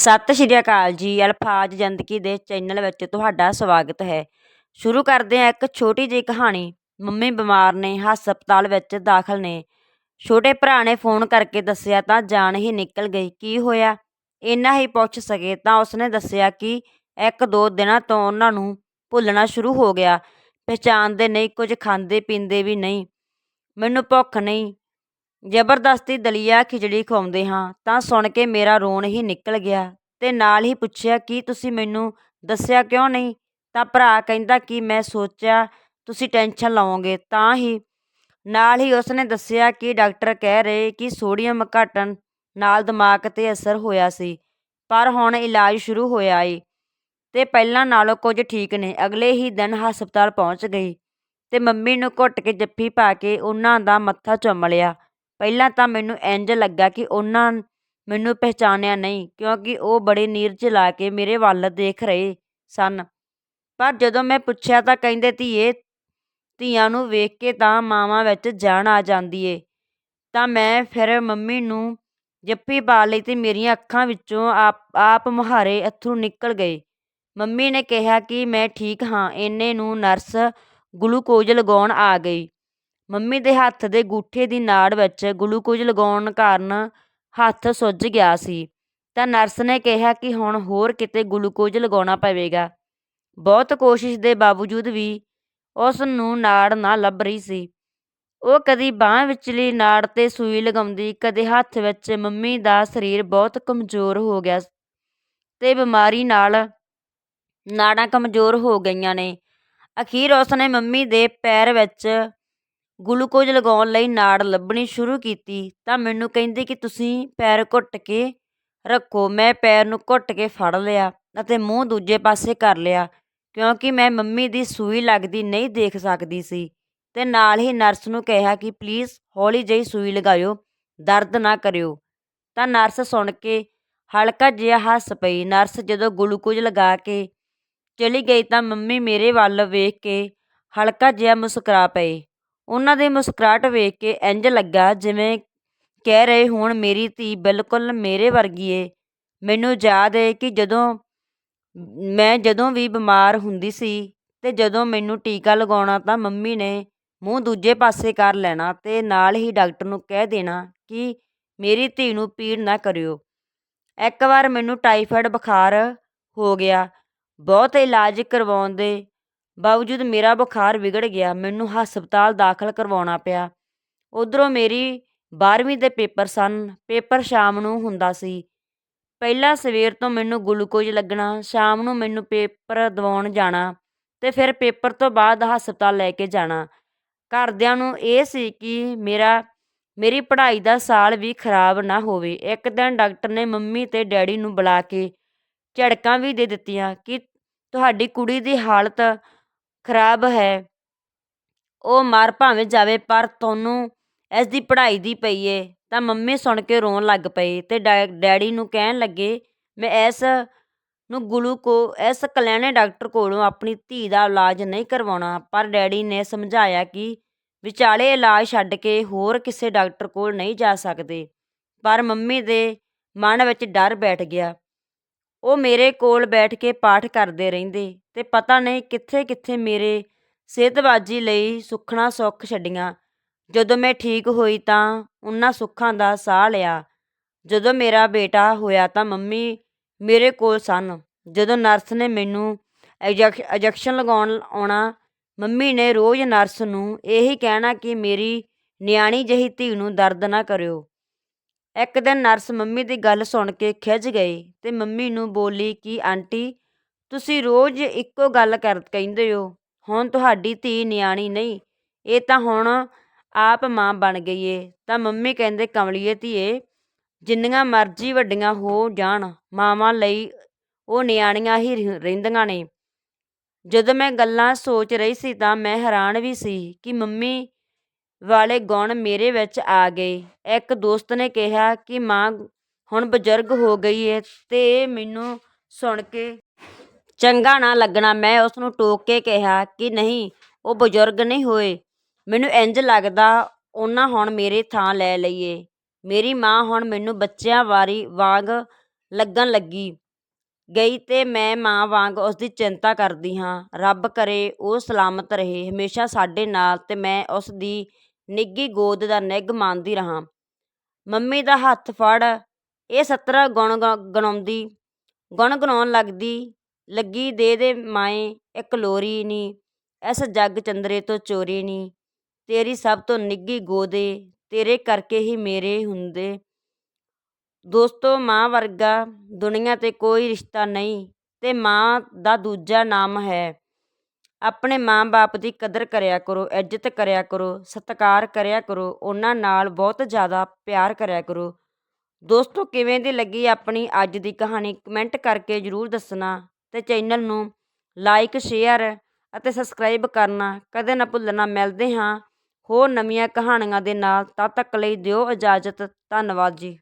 ਸਤਿ ਸ਼੍ਰੀ ਅਕਾਲ ਜੀ, ਅਲਫਾਜ਼ ਜ਼ਿੰਦਗੀ ਦੇ ਚੈਨਲ ਵਿੱਚ ਤੁਹਾਡਾ ਸਵਾਗਤ ਹੈ। ਸ਼ੁਰੂ ਕਰਦੇ ਹਾਂ ਇੱਕ ਛੋਟੀ ਜਿਹੀ ਕਹਾਣੀ। ਮੰਮੀ ਬਿਮਾਰ ਨੇ, ਹਸਪਤਾਲ ਵਿੱਚ ਦਾਖਲ ਨੇ। ਛੋਟੇ ਭਰਾ ਨੇ ਫੋਨ ਕਰਕੇ ਦੱਸਿਆ, ਤਾਂ ਜਾਨ ਹੀ ਨਿਕਲ ਗਈ, ਕੀ ਹੋਇਆ? ਇੰਨਾ ਹੀ ਪੁੱਛ ਸਕੇ ਤਾਂ ਉਸਨੇ ਦੱਸਿਆ ਕਿ ਇੱਕ ਦੋ ਦਿਨਾਂ ਤੋਂ ਉਹਨਾਂ ਨੂੰ ਭੁੱਲਣਾ ਸ਼ੁਰੂ ਹੋ ਗਿਆ। ਪਹਿਚਾਣਦੇ ਨਹੀਂ, ਕੁਝ ਖਾਂਦੇ ਪੀਂਦੇ ਵੀ ਨਹੀਂ। ਮੈਨੂੰ ਭੁੱਖ ਨਹੀਂ ਜ਼ਬਰਦਸਤੀ ਦਲੀਆ ਖਿਚੜੀ ਖਵਾਉਂਦੇ ਹਾਂ, ਤਾਂ ਸੁਣ ਕੇ ਮੇਰਾ ਰੋਣ ਹੀ ਨਿਕਲ ਗਿਆ ਤੇ ਨਾਲ ਹੀ ਪੁੱਛਿਆ, ਕਿ ਤੁਸੀਂ ਮੈਨੂੰ ਦੱਸਿਆ ਕਿਉਂ ਨਹੀਂ? ਤਾਂ ਭਰਾ ਕਹਿੰਦਾ, ਕਿ ਮੈਂ ਸੋਚਿਆ ਤੁਸੀਂ ਟੈਨਸ਼ਨ ਲਵੋਗੇ? ਤਾਂ ਹੀ ਨਾਲ ਹੀ ਉਸਨੇ ਦੱਸਿਆ ਕਿ ਡਾਕਟਰ ਕਹਿ ਰਹੇ ਕਿ ਸੋਡੀਅਮ ਘਟਣ ਨਾਲ ਦਿਮਾਗ 'ਤੇ ਅਸਰ ਹੋਇਆ ਸੀ, ਪਰ ਹੁਣ ਇਲਾਜ ਸ਼ੁਰੂ ਹੋਇਆ ਏ ਤੇ ਪਹਿਲਾਂ ਨਾਲੋਂ ਕੁਝ ਠੀਕ ਨੇ। ਅਗਲੇ ਹੀ ਦਿਨ ਹਸਪਤਾਲ ਪਹੁੰਚ ਗਈ ਤੇ ਮੰਮੀ ਨੂੰ ਘੁੱਟ ਕੇ ਜੱਫੀ ਪਾ ਕੇ ਉਹਨਾਂ ਦਾ ਮੱਥਾ ਚੁੰਮ ਲਿਆ। ਪਹਿਲਾਂ ਤਾਂ ਮੈਨੂੰ ਇੰਝ ਲੱਗਾ ਕਿ ਉਹਨਾਂ ਮੈਨੂੰ ਪਹਿਚਾਣਿਆ ਨਹੀਂ, ਕਿਉਂਕਿ ਉਹ ਬੜੇ ਨੀਰਜ ਲਾ ਕੇ ਮੇਰੇ ਵੱਲ ਦੇਖ ਰਹੇ ਸਨ। ਪਰ ਜਦੋਂ ਮੈਂ ਪੁੱਛਿਆ ਤਾਂ ਕਹਿੰਦੇ, ਧੀਏ, ਧੀਆਂ ਨੂੰ ਵੇਖ ਕੇ ਤਾਂ ਮਾਵਾਂ ਵਿੱਚ ਜਾਨ ਆ ਜਾਂਦੀ ਏ। ਤਾਂ ਮੈਂ ਫਿਰ ਮੰਮੀ ਨੂੰ ਜੱਫੀ ਪਾ ਲਈ ਤੇ ਮੇਰੀਆਂ ਅੱਖਾਂ ਵਿੱਚੋਂ ਆਪ ਆਪ ਮੁਹਾਰੇ ਅੱਥਰੂ ਨਿਕਲ ਗਏ। ਮੰਮੀ ਨੇ ਕਿਹਾ ਕਿ ਮੈਂ ਠੀਕ ਹਾਂ, ਇੰਨੇ ਨੂੰ ਨਰਸ ਗਲੂਕੋਜ਼ ਲਗਾਉਣ ਆ ਗਈ। ਮੰਮੀ ਦੇ ਹੱਥ ਦੇ ਗੂਠੇ ਦੀ ਨਾੜ ਵਿੱਚ ਗਲੂਕੋਜ਼ ਲਗਾਉਣ ਕਾਰਨ ਹੱਥ ਸੁੱਜ ਗਿਆ ਸੀ। ਤਾਂ ਨਰਸ ਨੇ ਕਿਹਾ ਕਿ ਹੁਣ ਹੋਰ ਕਿਤੇ ਗਲੂਕੋਜ਼ ਲਗਾਉਣਾ ਪਵੇਗਾ। ਬਹੁਤ ਕੋਸ਼ਿਸ਼ ਦੇ ਬਾਵਜੂਦ ਵੀ ਉਸ ਨੂੰ ਨਾੜ ਨਾ ਲੱਭ ਰਹੀ ਸੀ। ਉਹ ਕਦੀ ਬਾਹ ਵਿਚਲੀ ਨਾੜ ਤੇ ਸੂਈ ਲਗਾਉਂਦੀ, ਕਦੇ ਹੱਥ ਵਿੱਚ ਮੰਮੀ ਦਾ ਸਰੀਰ ਬਹੁਤ ਕਮਜ਼ੋਰ ਹੋ ਗਿਆ ਤੇ ਬਿਮਾਰੀ ਨਾਲ ਨਾੜਾਂ ਕਮਜ਼ੋਰ ਹੋ ਗਈਆਂ ਨੇ। ਅਖੀਰ ਉਸਨੇ ਮੰਮੀ ਦੇ ਪੈਰ ਵਿੱਚ ਗਲੂਕੋਜ਼ ਲਗਾਉਣ ਲਈ ਨਾੜ ਲੱਭਣੀ ਸ਼ੁਰੂ ਕੀਤੀ, ਤਾਂ ਮੈਨੂੰ ਕਹਿੰਦੇ ਕਿ ਤੁਸੀਂ ਪੈਰ ਘੁੱਟ ਕੇ ਰੱਖੋ। ਮੈਂ ਪੈਰ ਨੂੰ ਘੁੱਟ ਕੇ ਫੜ ਲਿਆ ਅਤੇ ਮੂੰਹ ਦੂਜੇ ਪਾਸੇ ਕਰ ਲਿਆ, ਕਿਉਂਕਿ ਮੈਂ ਮੰਮੀ ਦੀ ਸੂਈ ਲੱਗਦੀ ਨਹੀਂ ਦੇਖ ਸਕਦੀ ਸੀ। ਤੇ ਨਾਲ ਹੀ ਨਰਸ ਨੂੰ ਕਿਹਾ ਕਿ ਪਲੀਜ਼ ਹੌਲੀ ਜਿਹੀ ਸੂਈ ਲਗਾਇਓ, ਦਰਦ ਨਾ ਕਰਿਓ। ਤਾਂ ਨਰਸ ਸੁਣ ਕੇ ਹਲਕਾ ਜਿਹਾ ਹੱਸ ਪਈ। ਨਰਸ ਜਦੋਂ ਗਲੂਕੋਜ਼ ਲਗਾ ਕੇ ਚਲੀ ਗਈ ਤਾਂ ਮੰਮੀ ਮੇਰੇ ਵੱਲ ਵੇਖ ਕੇ ਹਲਕਾ ਜਿਹਾ ਮੁਸਕਰਾ ਪਏ। ਉਹਨਾਂ ਦੀ ਮੁਸਕਰਾਹਟ ਵੇਖ ਕੇ ਇੰਜ ਲੱਗਾ ਜਿਵੇਂ ਕਹਿ ਰਹੇ ਹੋਣ, ਮੇਰੀ ਧੀ ਬਿਲਕੁਲ ਮੇਰੇ ਵਰਗੀ ਏ। ਮੈਨੂੰ ਯਾਦ ਏ ਕਿ ਜਦੋਂ ਮੈਂ ਜਦੋਂ ਵੀ ਬਿਮਾਰ ਹੁੰਦੀ ਸੀ ਤੇ ਜਦੋਂ ਮੈਨੂੰ ਟੀਕਾ ਲਗਾਉਣਾ ਤਾਂ ਮੰਮੀ ਨੇ ਮੂੰਹ ਦੂਜੇ ਪਾਸੇ ਕਰ ਲੈਣਾ ਤੇ ਨਾਲ ਹੀ ਡਾਕਟਰ ਨੂੰ ਕਹਿ ਦੇਣਾ ਕਿ ਮੇਰੀ ਧੀ ਨੂੰ ਪੀੜ ਨਾ ਕਰਿਓ। ਇੱਕ ਵਾਰ ਮੈਨੂੰ ਟਾਈਫਾਇਡ ਬੁਖਾਰ ਹੋ ਗਿਆ। ਬਹੁਤ ਇਲਾਜ ਕਰਵਾਉਣ ਦੇ ਬਾਵਜੂਦ ਮੇਰਾ ਬੁਖਾਰ ਵਿਗੜ ਗਿਆ, ਮੈਨੂੰ ਹਸਪਤਾਲ ਦਾਖਲ ਕਰਵਾਉਣਾ ਪਿਆ। ਉਧਰੋਂ ਮੇਰੀ 12ਵੀਂ ਦੇ ਪੇਪਰ ਸਨ। ਪੇਪਰ ਸ਼ਾਮ ਨੂੰ ਹੁੰਦਾ ਸੀ। ਪਹਿਲਾਂ ਸਵੇਰ ਤੋਂ ਮੈਨੂੰ ਗਲੂਕੋਜ਼ ਲੱਗਣਾ, ਸ਼ਾਮ ਨੂੰ ਮੈਨੂੰ ਪੇਪਰ ਦਿਵਾਉਣ ਜਾਣਾ ਤੇ ਫਿਰ ਪੇਪਰ ਤੋਂ ਬਾਅਦ ਹਸਪਤਾਲ ਲੈ ਕੇ ਜਾਣਾ। ਘਰਦਿਆਂ ਨੂੰ ਇਹ ਸੀ ਕਿ ਮੇਰਾ, ਮੇਰੀ ਪੜ੍ਹਾਈ ਦਾ ਸਾਲ ਵੀ ਖਰਾਬ ਨਾ ਹੋਵੇ। ਇੱਕ ਦਿਨ ਡਾਕਟਰ ਨੇ ਮੰਮੀ ਤੇ ਡੈਡੀ ਨੂੰ ਬੁਲਾ ਕੇ ਝੜਕਾਂ ਵੀ ਦੇ ਦਿੱਤੀਆਂ ਕਿ ਤੁਹਾਡੀ ਕੁੜੀ ਦੀ ਹਾਲਤ ਖਰਾਬ ਹੈ। ਉਹ ਮਰ ਭਾਵੇਂ ਜਾਵੇ, ਪਰ ਤੁਹਾਨੂੰ ਇਸ ਦੀ ਪੜ੍ਹਾਈ ਦੀ ਪਈ ਏ। ਤਾਂ ਮੰਮੀ ਸੁਣ ਕੇ ਰੋਣ ਲੱਗ ਪਈ ਅਤੇ ਡੈ, ਡੈਡੀ ਨੂੰ ਕਹਿਣ ਲੱਗੇ, ਮੈਂ ਇਸ ਨੂੰ ਗਲੂਕੋ ਇਸ ਕਲਿਆਣੇ ਡਾਕਟਰ ਕੋਲੋਂ ਆਪਣੀ ਧੀ ਦਾ ਇਲਾਜ ਨਹੀਂ ਕਰਵਾਉਣਾ। ਪਰ ਡੈਡੀ ਨੇ ਸਮਝਾਇਆ ਕਿ ਵਿਚਾਲੇ ਇਲਾਜ ਛੱਡ ਕੇ ਹੋਰ ਕਿਸੇ ਡਾਕਟਰ ਕੋਲ ਨਹੀਂ ਜਾ ਸਕਦੇ। ਪਰ ਮੰਮੀ ਦੇ ਮਨ ਵਿੱਚ ਡਰ ਬੈਠ ਗਿਆ। ਉਹ ਮੇਰੇ ਕੋਲ ਬੈਠ ਕੇ ਪਾਠ ਕਰਦੇ ਰਹਿੰਦੇ ਅਤੇ ਪਤਾ ਨਹੀਂ ਕਿੱਥੇ ਕਿੱਥੇ ਮੇਰੇ ਸਿਹਤਬਾਜੀ ਲਈ ਸੁੱਖਣਾ ਸੁੱਖ ਛੱਡੀਆਂ। ਜਦੋਂ ਮੈਂ ਠੀਕ ਹੋਈ ਤਾਂ ਉਹਨਾਂ ਸੁੱਖਾਂ ਦਾ ਸਾਹ ਲਿਆ। ਜਦੋਂ ਮੇਰਾ ਬੇਟਾ ਹੋਇਆ ਤਾਂ ਮੰਮੀ ਮੇਰੇ ਕੋਲ ਸਨ। ਜਦੋਂ ਨਰਸ ਨੇ ਮੈਨੂੰ ਇੰਜੈਕਸ਼ਨ ਲਗਾਉਣ, ਆਉਣਾ, ਮੰਮੀ ਨੇ ਰੋਜ਼ ਨਰਸ ਨੂੰ ਇਹੀ ਕਹਿਣਾ ਕਿ ਮੇਰੀ ਨਿਆਣੀ ਜਿਹੀ ਧੀ ਨੂੰ ਦਰਦ ਨਾ ਕਰਿਓ। ਇੱਕ ਦਿਨ ਨਰਸ ਮੰਮੀ ਦੀ ਗੱਲ ਸੁਣ ਕੇ ਖਿਝ ਗਈ ਤੇ ਮੰਮੀ ਨੂੰ ਬੋਲੀ ਕਿ, ਆਂਟੀ, ਤੁਸੀਂ ਰੋਜ਼ ਇੱਕੋ ਗੱਲ ਕਰ ਕਹਿੰਦੇ ਹੋ, ਹੁਣ ਤੁਹਾਡੀ ਧੀ ਨਿਆਣੀ ਨਹੀਂ, ਇਹ ਤਾਂ ਹੁਣ ਆਪ ਮਾਂ ਬਣ ਗਈ ਏ। ਤਾਂ ਮੰਮੀ ਕਹਿੰਦੇ, ਕਮਲੀਏ ਧੀਏ, ਜਿੰਨੀਆਂ ਮਰਜ਼ੀ ਵੱਡੀਆਂ ਹੋ ਜਾਣ, ਮਾਵਾਂ ਲਈ ਉਹ ਨਿਆਣੀਆਂ ਹੀ ਰਹਿੰਦੀਆਂ ਨੇ। ਜਦੋਂ ਮੈਂ ਗੱਲਾਂ ਸੋਚ ਰਹੀ ਸੀ ਤਾਂ ਮੈਂ ਹੈਰਾਨ ਵੀ ਸੀ ਕਿ ਮੰਮੀ ਵਾਲੇ ਗੁਣ ਮੇਰੇ ਵਿੱਚ ਆ ਗਏ। ਇੱਕ ਦੋਸਤ ਨੇ ਕਿਹਾ ਕਿ, ਮਾਂ, ਹੁਣ ਬਜ਼ੁਰਗ ਹੋ ਗਈ ਏ ਤੇ ਮੈਨੂੰ ਸੁਣ ਕੇ ਚੰਗਾ ਨਾ ਲੱਗਣਾ। ਮੈਂ ਉਸ ਨੂੰ ਟੋਕ ਕੇ ਕਿਹਾ ਕਿ, ਨਹੀਂ, ਉਹ ਬਜ਼ੁਰਗ ਨਹੀਂ ਹੋਏ। ਮੈਨੂੰ ਇੰਜ ਲੱਗਦਾ ਉਹਨਾਂ ਹੁਣ ਮੇਰੇ ਥਾਂ ਲੈ ਲਈਏ। ਮੇਰੀ ਮਾਂ ਹੁਣ ਮੈਨੂੰ ਬੱਚਿਆਂ ਵਾਰੀ ਵਾਂਗ ਲੱਗਣ ਲੱਗੀ ਗਈ ਤੇ ਮੈਂ ਮਾਂ ਵਾਂਗ ਉਸਦੀ ਚਿੰਤਾ ਕਰਦੀ ਹਾਂ। ਰੱਬ ਕਰੇ ਉਹ ਸਲਾਮਤ ਰਹੇ। ਹਮੇਸ਼ਾ ਸਾਡੇ ਨਾਲ ਤੇ ਮੈਂ ਉਸ ਦੀ ਨਿੱਘੀ ਗੋਦ ਦਾ ਨਿੱਘ ਮਾਣਦੀ ਰਹਾਂ। ਮੰਮੀ ਦਾ ਹੱਥ ਫੜ, ਇਹ ਸਤਰਾ ਗੁਣ ਗ- ਗਣਾਉਂਦੀ। ਗੁਣ ਗਣਾਉਣ ਲੱਗਦੀ, ਲੱਗੀ ਦੇ ਦੇ ਮਾਏ, ਇੱਕ ਲੋਰੀ ਨੀ, ਇਸ ਜੱਗ ਚੰਦਰੇ ਤੋਂ ਚੋਰੀ ਨੀ। ਤੇਰੀ ਸਭ ਤੋਂ ਨਿੱਘੀ ਗੋਦੇ, ਤੇਰੇ ਕਰਕੇ ਹੀ ਮੇਰੇ ਹੁੰਦੇ। ਦੋਸਤੋ, ਮਾਂ ਵਰਗਾ ਦੁਨੀਆ ਤੇ ਕੋਈ ਰਿਸ਼ਤਾ ਨਹੀਂ, ਤੇ ਮਾਂ ਦਾ ਦੂਜਾ ਨਾਮ ਹੈ। ਆਪਣੇ ਮਾਂ-ਬਾਪ ਦੀ ਕਦਰ ਕਰਿਆ ਕਰੋ, ਇੱਜ਼ਤ ਕਰਿਆ ਕਰੋ, ਸਤਿਕਾਰ ਕਰਿਆ ਕਰੋ, ਉਹਨਾਂ ਨਾਲ ਬਹੁਤ ਜ਼ਿਆਦਾ ਪਿਆਰ ਕਰਿਆ ਕਰੋ। ਦੋਸਤੋ, ਕਿਵੇਂ ਦੀ ਲੱਗੀ ਆਪਣੀ ਅੱਜ ਦੀ ਕਹਾਣੀ? ਕਮੈਂਟ ਕਰਕੇ ਜ਼ਰੂਰ ਦੱਸਣਾ ਤੇ ਚੈਨਲ ਨੂੰ ਲਾਈਕ, ਸ਼ੇਅਰ ਅਤੇ ਸਬਸਕ੍ਰਾਈਬ ਕਰਨਾ ਕਦੇ ਨਾ ਭੁੱਲਣਾ। ਮਿਲਦੇ ਹਾਂ ਹੋਰ ਨਵੀਆਂ ਕਹਾਣੀਆਂ ਦੇ ਨਾਲ, ਤਦ ਤੱਕ ਲਈ ਦਿਓ ਇਜਾਜ਼ਤ। ਧੰਨਵਾਦ ਜੀ।